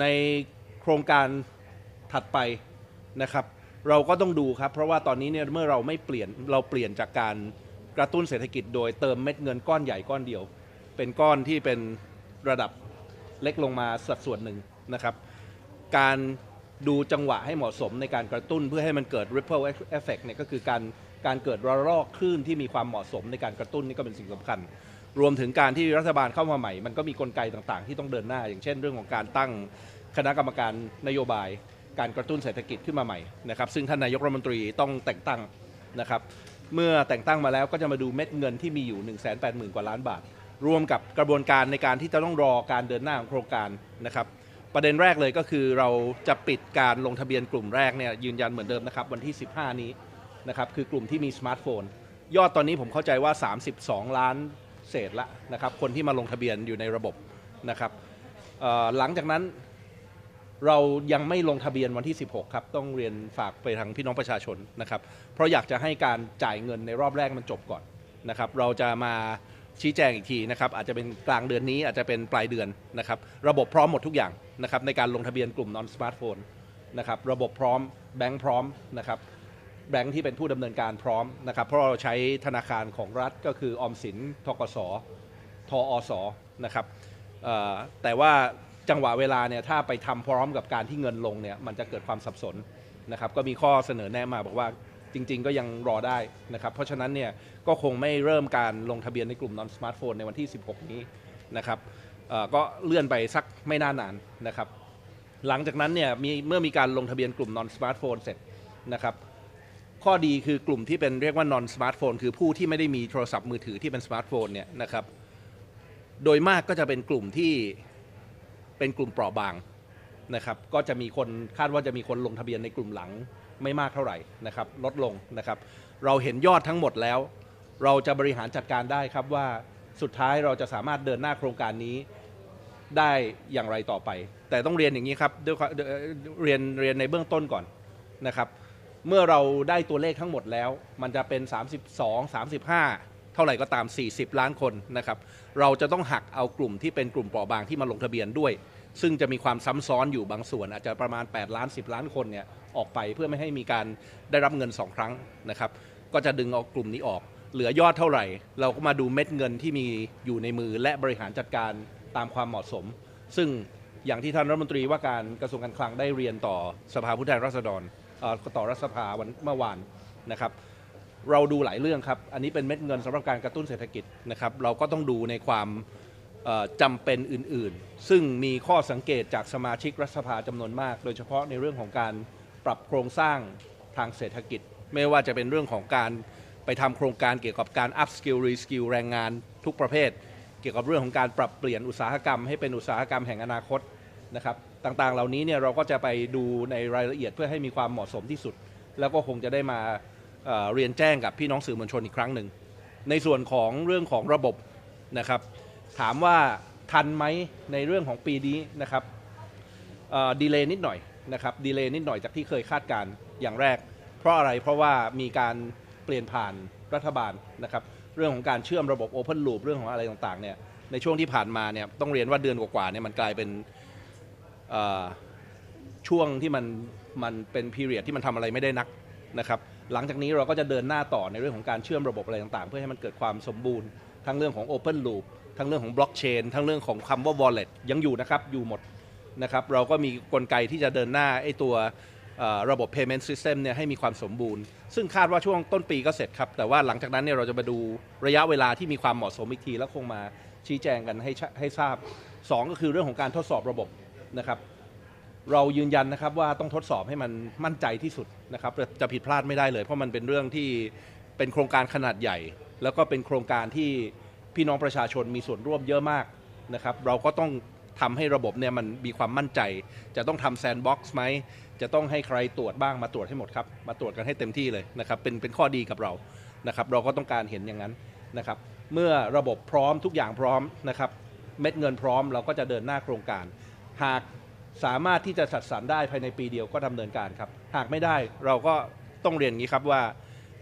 ในโครงการถัดไปนะครับ เราก็ต้องดูครับ เพราะว่าตอนนี้เนี่ยเมื่อเราไม่เปลี่ยนเราเปลี่ยนจากการกระตุ้นเศรษฐกิจโดยเติมเม็ดเงินก้อนใหญ่ก้อนเดียว เป็นก้อนที่เป็นระดับเล็กลงมาสัดส่วนหนึ่งนะครับ การดูจังหวะให้เหมาะสมในการกระตุ้นเพื่อให้มันเกิด ripple effect เนี่ยก็คือการการเกิดระลอกคลื่นที่มีความเหมาะสมในการกระตุ้นนี่ก็เป็นสิ่งสำคัญ รวมถึงการที่รัฐบาลเข้ามาใหม่ มันก็มีกลไกต่างๆ ที่ต้องเดินหน้า อย่างเช่น เรื่องของการตั้งคณะกรรมการนโยบาย การกระตุ้นเศรษฐกิจขึ้นมาใหม่นะครับซึ่งท่านนายกรัฐมนตรีต้องแต่งตั้งนะครับเมื่อแต่งตั้งมาแล้วก็จะมาดูเม็ดเงินที่มีอยู่ 1 8 0 0 0 0 กว่าล้านบาท รวมกับกระบวนการในการที่จะต้องรอการเดินหน้าของโครงการนะครับประเด็นแรกเลยก็คือเราจะปิดการลงทะเบียนกลุ่มแรกเนี่ยยืนยันเหมือนเดิมนะครับวันที่ 15 นี้นะครับคือกลุ่มที่มีสมาร์ทโฟน ยอดตอนนี้ผมเข้าใจว่า 32 ล้าน เศษละนะครับคนที่มาลงทะเบียนอยู่ในระบบนะครับหลังจากนั้นเรายังไม่ลงทะเบียนวันที่ 16 ครับ ต้องเรียนฝากไปทางพี่น้องประชาชนนะครับ เพราะอยากจะให้การจ่ายเงินในรอบแรกมันจบก่อนนะครับ เราจะมาชี้แจงอีกทีนะครับ อาจจะเป็นกลางเดือนนี้อาจจะเป็นปลายเดือนนะครับ ระบบพร้อมหมดทุกอย่างนะครับในการลงทะเบียนกลุ่ม non smartphone นะครับ ระบบพร้อมแบงค์พร้อมนะครับ แบงค์ที่เป็นผู้ดำเนินการพร้อมนะครับ เพราะเราใช้ธนาคารของรัฐก็คือออมสินทกสทอสนะครับแต่ว่าจังหวะเวลาเนี่ยถ้าไปทำพร้อมกับการที่เงินลงเนี่ยมันจะเกิดความสับสนนะครับก็มีข้อเสนอแนะมาบอกว่าจริง ๆ ก็ยังรอได้นะครับ เพราะฉะนั้นเนี่ยก็คงไม่เริ่มการลงทะเบียนในกลุ่ม non smartphone ในวันที่ 16 นี้นะครับก็เลื่อนไปสักไม่น่านานนะครับ หลังจากนั้นเนี่ยมีเมื่อมีการลงทะเบียนกลุ่ม non smartphone เสร็จนะครับ ข้อดีคือกลุ่มที่เป็นเรียกว่า non smartphone คือผู้ที่ไม่ได้มีโทรศัพท์มือถือที่เป็นสมาร์ทโฟนเนี่ยนะครับ โดยมากก็จะเป็นกลุ่มที่เป็นกลุ่มเปราะบางนะครับ ก็จะมีคนคาดว่าจะมีคนลงทะเบียนในกลุ่มหลังไม่มากเท่าไหร่นะครับ ลดลงนะครับ เราเห็นยอดทั้งหมดแล้ว เราจะบริหารจัดการได้ครับว่าสุดท้ายเราจะสามารถเดินหน้าโครงการนี้ได้อย่างไรต่อไป แต่ต้องเรียนอย่างนี้ครับด้วยเรียนเรียนในเบื้องต้นก่อนนะครับ เมื่อเราได้ตัวเลขทั้งหมดแล้ว มันจะเป็น 32 35 เท่าไหร่ก็ตาม 40 ล้านคนนะครับ เราจะต้องหักเอากลุ่มที่เป็นกลุ่มเปราะบางที่มาลงทะเบียนด้วย ซึ่งจะมีความซ้ำซ้อนอยู่บางส่วน อาจจะประมาณ 8 ล้าน 10 ล้านคนเนี่ยออกไปเพื่อไม่ให้มีการได้รับเงิน 2 ครั้งนะครับ ก็จะดึงเอากลุ่มนี้ออก เหลือยอดเท่าไหร่ เราก็มาดูเม็ดเงินที่มีอยู่ในมือและบริหารจัดการตามความเหมาะสม ซึ่งอย่างที่ท่านรัฐมนตรีว่าการกระทรวงการคลังได้เรียนต่อสภาผู้แทนราษฎร ต่อรัฐสภาวันเมื่อวานนะครับ เราดูหลายเรื่องครับ อันนี้เป็นเม็ดเงินสำหรับการกระตุ้นเศรษฐกิจนะครับ เราก็ต้องดูในความเอ่อจำเป็นอื่นๆ ซึ่งมีข้อสังเกตจากสมาชิกรัฐสภาจำนวนมาก โดยเฉพาะในเรื่องของการปรับโครงสร้างทางเศรษฐกิจ ไม่ว่าจะเป็นเรื่องของการไปทำโครงการเกี่ยวกับการ up skill re skill แรงงานทุกประเภท เกี่ยวกับเรื่องของการปรับเปลี่ยนอุตสาหกรรม ให้เป็นอุตสาหกรรมแห่งอนาคตนะครับ ต่างๆ เหล่านี้เนี่ยเราก็จะไปดูในรายละเอียดเพื่อให้มีความเหมาะสมที่สุด แล้วก็คงจะได้มาเอ่อเรียนแจ้งกับพี่น้องสื่อมวลชนอีกครั้งหนึ่ง ในส่วนของเรื่องของระบบนะครับ ถามว่าทันไหมในเรื่องของปีนี้นะครับดีเลย์นิดหน่อยนะครับดีเลย์นิดหน่อยจากที่เคยคาดการณ์อย่างแรก เพราะอะไรเพราะว่ามีการเปลี่ยนผ่านรัฐบาลนะครับเรื่องของการเชื่อมระบบ Open Loop เรื่องของอะไรต่างๆเนี่ยในช่วงที่ผ่านมาเนี่ยต้องเรียนว่าเดือนกว่าๆเนี่ยมันกลายเป็น ช่วงที่มันมันเป็นพีเรียดที่มันทำอะไรไม่ได้นักนะครับหลังจากนี้เราก็จะเดินหน้าต่อในเรื่องของการเชื่อมระบบอะไรต่างๆ เพื่อให้มันเกิดความสมบูรณ์ ทั้งเรื่องของ Open Loop ทั้งเรื่องของบล็อกเชนทั้งเรื่องของคำว่า Wallet ยังอยู่นะครับ อยู่หมดนะครับเราก็มีกลไกที่จะเดินหน้าไอ้ตัวระบบ payment system เนี่ยให้มีความสมบูรณ์ ซึ่งคาดว่าช่วงต้นปีก็เสร็จครับ แต่ว่าหลังจากนั้นเนี่ยเราจะมาดูระยะเวลาที่มีความเหมาะสมอีกที แล้วคงมาชี้แจงกันให้ให้ทราบสองก็คือเรื่องของการทดสอบระบบ นะครับเรายืนยันนะครับว่าต้องทดสอบให้มันมั่นใจที่สุดนะครับจะผิดพลาดไม่ได้เลย เพราะมันเป็นเรื่องที่เป็นโครงการขนาดใหญ่ แล้วก็เป็นโครงการที่พี่น้องประชาชนมีส่วนร่วมเยอะมากนะครับ เราก็ต้องทำให้ระบบเนี่ยมันมีความมั่นใจ จะต้องทำแซนด์บ็อกซ์ไหม จะต้องให้ใครตรวจบ้างมาตรวจให้หมดครับ มาตรวจกันให้เต็มที่เลยนะครับ เป็นเป็นข้อดีกับเรานะครับ เราก็ต้องการเห็นอย่างนั้นนะครับ เมื่อระบบพร้อมทุกอย่างพร้อมนะครับ เม็ดเงินพร้อมเราก็จะเดินหน้าโครงการ หากสามารถที่จะจัดสรรได้ภายในปีเดียวก็ดำเนินการครับ หากไม่ได้เราก็ต้องเรียนอย่างนี้ครับว่า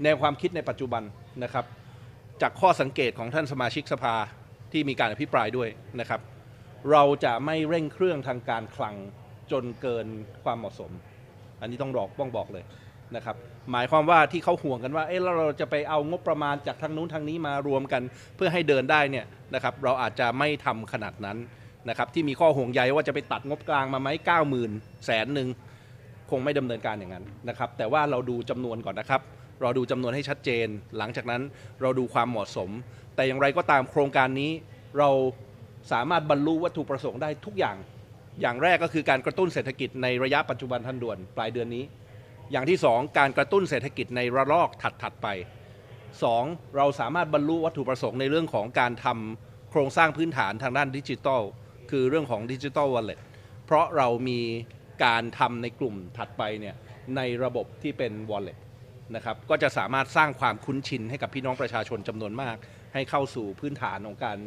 แนวความคิดในปัจจุบันนะครับ จากข้อสังเกตของท่านสมาชิกสภาที่มีการอภิปรายด้วยนะครับ เราจะไม่เร่งเครื่องทางการคลังจนเกินความเหมาะสม อันนี้ต้องบอกต้องบอกเลยนะครับหมายความว่าที่เขาห่วงกันว่าเอ๊ะแล้วเราจะไปเอางบประมาณจากทางนู้นทางนี้มารวมกัน เพื่อให้เดินได้เนี่ยนะครับเราอาจจะไม่ทำขนาดนั้น นะครับที่มีข้อห่วงใยว่าจะไปตัดงบกลางมาไหมเก้าหมื่นแสนหนึ่งคงไม่ดำเนินการอย่างนั้นนะครับ แต่ว่าเราดูจำนวนก่อนนะครับ เราดูจำนวนให้ชัดเจน หลังจากนั้นเราดูความเหมาะสม แต่อย่างไรก็ตามโครงการนี้เราสามารถบรรลุวัตถุประสงค์ได้ทุกอย่าง อย่างแรกก็คือการกระตุ้นเศรษฐกิจในระยะปัจจุบันทันด่วนปลายเดือนนี้ อย่างที่สองการกระตุ้นเศรษฐกิจในระลอกถัดๆไปสองเราสามารถบรรลุวัตถุประสงค์ในเรื่องของการทำโครงสร้างพื้นฐานทางด้านดิจิทัล คือเรื่องของดิจิทัลวอลเล็ตเพราะเรามีการทำในกลุ่มถัดไปเนี่ยในระบบที่เป็น wallet นะครับก็จะสามารถสร้างความคุ้นชินให้กับพี่น้องประชาชนจำนวนมาก ให้เข้าสู่พื้นฐานของการ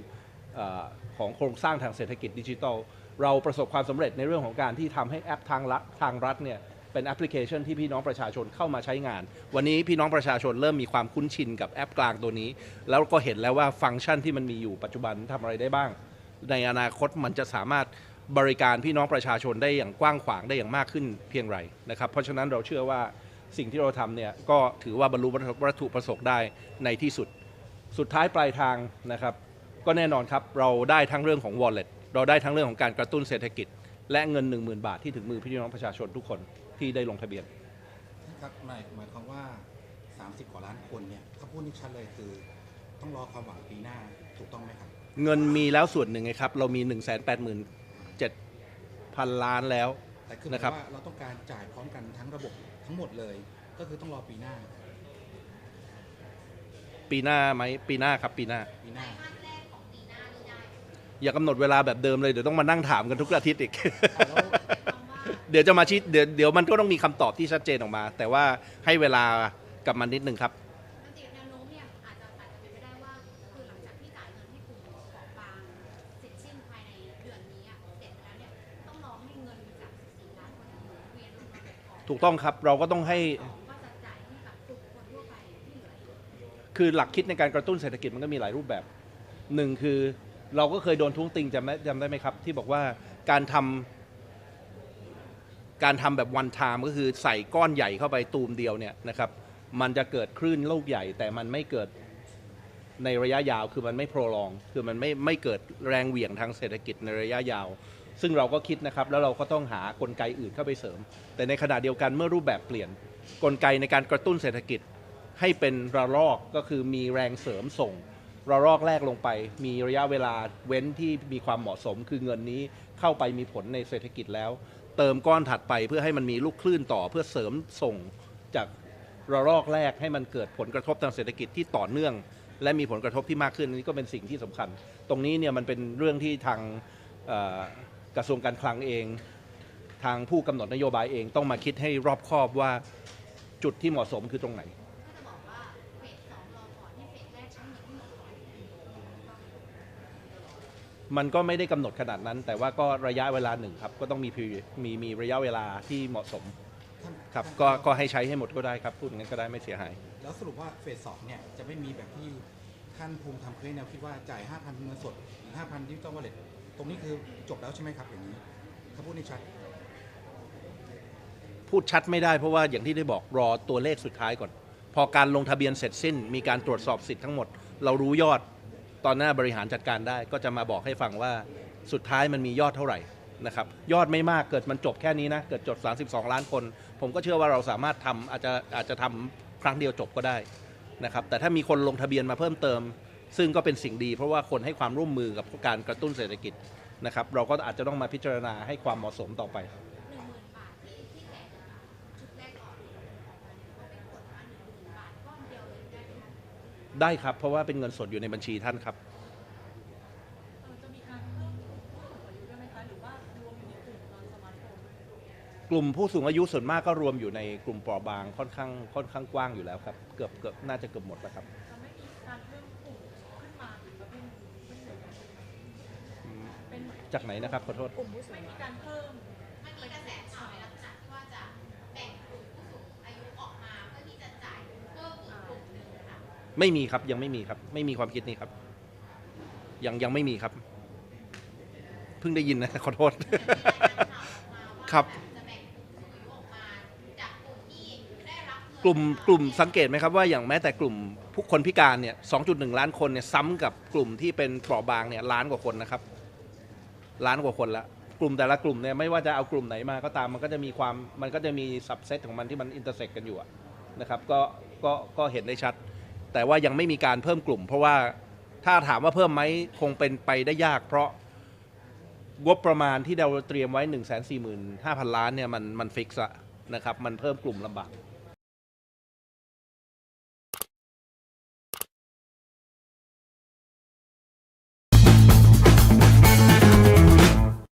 ออของโครงสร้างทางเศรษฐกิจดิจิทัล เราประสบความสำเร็จในเรื่องของการที่ทำให้แอปทางรัฐทางรัฐเนี่ยเป็นแอปพลิเคชันที่พี่น้องประชาชนเข้ามาใช้งาน วันนี้พี่น้องประชาชนเริ่มมีความคุ้นชินกับแอปกลางตัวนี้ แล้วก็เห็นแล้วว่าฟังก์ชันที่มันมีอยู่ปัจจุบันทำอะไรได้บ้าง ในอนาคตมันจะสามารถบริการพี่น้องประชาชนได้อย่างกว้างขวางได้อย่างมากขึ้นเพียงไรนะครับ เพราะฉะนั้นเราเชื่อว่าสิ่งที่เราทำเนี่ยก็ถือว่าบรรลุวัตถุประสงค์ได้ในที่สุด สุดท้ายปลายทางนะครับ ก็แน่นอนครับเราได้ทั้งเรื่องของ wallet เราได้ทั้งเรื่องของการกระตุ้นเศรษฐกิจ และเงิน 10,000 บาทที่ถึงมือพี่น้องประชาชนทุกคนที่ได้ลงทะเบียนครับหมายหมายความว่า 30 กว่าล้านคนเนี่ยถ้าพูดนี่ชัดเลยคือ ต้องรอความหวังปีหน้าถูกต้องไหมครับ เงินมีแล้วส่วนหนึ่งไงครับ เรามี 1 8 7 0 0 0 ล้านแล้ว แต่คือหมายนะครับ ว่าเราต้องการจ่ายพร้อมกันทั้งระบบทั้งหมดเลย ก็คือต้องรอปีหน้าปีหน้าไหมปีหน้าครับปีหน้า ปีหน้า อย่ากำหนดเวลาแบบเดิมเลย เดี๋ยวต้องมานั่งถามกันทุกอาทิตย์อีก แล้ว เดี๋ยวจะมาชี้เดี๋ยวเดี๋ยวมันก็ต้องมีคำตอบที่ชัดเจนออกมา แต่ว่าให้เวลากับมันนิดนึงครับ ถูกต้องครับเราก็ต้องให้ คือหลักคิดในการกระตุ้นเศรษฐกิจมันก็มีหลายรูปแบบหนึ่งคือเราก็เคยโดนท้วงติงจำได้จำได้ไหมครับ ที่บอกว่าการทำการทำแบบวัน time ก็คือใส่ก้อนใหญ่เข้าไปตูมเดียวเนี่ยนะครับมันจะเกิดคลื่นลูกใหญ่ แต่มันไม่เกิดในระยะยาวคือมันไม่ prolong คือมันไม่ไม่เกิดแรงเหวี่ยงทางเศรษฐกิจในระยะยาว ซึ่งเราก็คิดนะครับแล้วเราก็ต้องหากลไกอื่นเข้าไปเสริม แต่ในขณะเดียวกันเมื่อรูปแบบเปลี่ยน กลไกในการกระตุ้นเศรษฐกิจ ให้เป็นระลอกก็คือมีแรงเสริมส่งระลอกแรกลงไป มีระยะเวลาเว้นที่มีความเหมาะสม คือเงินนี้เข้าไปมีผลในเศรษฐกิจแล้ว เติมก้อนถัดไปเพื่อให้มันมีลูกคลื่นต่อเพื่อเสริมส่งจากระลอกแรกให้มันเกิดผลกระทบทางเศรษฐกิจที่ต่อเนื่อง และมีผลกระทบที่มากขึ้นนี้ก็เป็นสิ่งที่สำคัญ ตรงนี้เนี่ยมันเป็นเรื่องที่ทาง กระทรวงการคลังเอง ทางผู้กำหนดนโยบายเองต้องมาคิดให้รอบคอบว่าจุดที่เหมาะสมคือตรงไหน มันก็ไม่ได้กำหนดขนาดนั้น แต่ว่าก็ระยะเวลาหนึ่งครับ ก็ต้องมีมีมีระยะเวลาที่เหมาะสมครับก็ก็ให้ใช้ให้หมดก็ได้ครับ พูดงั้นก็ได้ไม่เสียหาย แล้วสรุปว่าเฟสสองเนี่ยจะไม่มีแบบที่ท่านภูมิธรรมเคยแนวคิดว่าจ่าย 5,000เงินสดอีก5,000ดิจิตอลวอลเล็ต ตรงนี้คือจบแล้วใช่ไหมครับอย่างนี้ถ้าพูดนี่ชัดพูดชัดไม่ได้เพราะว่าอย่างที่ได้บอกรอตัวเลขสุดท้ายก่อน พอการลงทะเบียนเสร็จสิ้น มีการตรวจสอบสิทธิ์ทั้งหมด เรารู้ยอดตอนหน้าบริหารจัดการได้ ก็จะมาบอกให้ฟังว่าสุดท้ายมันมียอดเท่าไหร่นะครับยอดไม่มากเกิดมันจบแค่นี้นะเกิดจบ32 ล้านคน ผมก็เชื่อว่าเราสามารถทำอาจจะอาจจะทำครั้งเดียวจบก็ได้นะครับแต่ถ้ามีคนลงทะเบียนมาเพิ่มเติม ซึ่งก็เป็นสิ่งดีเพราะว่าคนให้ความร่วมมือกับการกระตุ้นเศรษฐกิจนะครับ เราก็อาจจะต้องมาพิจารณาให้ความเหมาะสมต่อไป ได้ครับ เพราะว่าเป็นเงินสดอยู่ในบัญชีท่านครับ กลุ่มนอนสมาร์ทโฟนกลุ่มผู้สูงอายุส่วนมากก็รวมอยู่ในกลุ่มเปราะบางค่อนข้างค่อนข้างกว้างอยู่แล้วครับ เกือบเกือบน่าจะเกือบหมดแล้วครับ จะไม่มีการเพิ่ม จากไหนนะครับ ขอโทษ กลุ่มผู้สูงอายุการเพิ่มมันมีกระแสข่าวในลักษณะที่ว่าจะแบ่งกลุ่มผู้สูงอายุออกมาเพื่อที่จะจ่ายเพิ่มอีกกลุ่มหนึ่งค่ะไม่มีครับยังไม่มีครับ ไม่มีความคิดนี้ครับ ยังยังไม่มีครับ เพิ่งได้ยินนะขอโทษ ครับ จะแบ่งกลุ่มผู้สูงอายุออกมาจากกลุ่มที่ได้รับเงินกลุ่มกลุ่มสังเกตไหมครับว่าอย่างแม้แต่กลุ่มผู้คนพิการเนี่ย 2.1 ล้านคนเนี่ยซ้ำกับกลุ่มที่เป็นเปราะบางเนี่ยล้านกว่าคนนะครับ ล้านกว่าคนละกลุ่มแต่ละกลุ่มเนี่ยไม่ว่าจะเอากลุ่มไหนมาก็ตามมันก็จะมีความมันก็จะมีสับเซตของมันที่มันอินเตอร์เซ็กกันอยู่อะนะครับก็ก็ก็เห็นได้ชัด แต่ว่ายังไม่มีการเพิ่มกลุ่ม เพราะว่าถ้าถามว่าเพิ่มไหมคงเป็นไปได้ยาก เพราะงบประมาณที่เราเตรียมไว้ 1 4 5 0 0 0 ล้านเนี่ยมันมันฟิกซ์ละนะครับมันเพิ่มกลุ่มลำบาก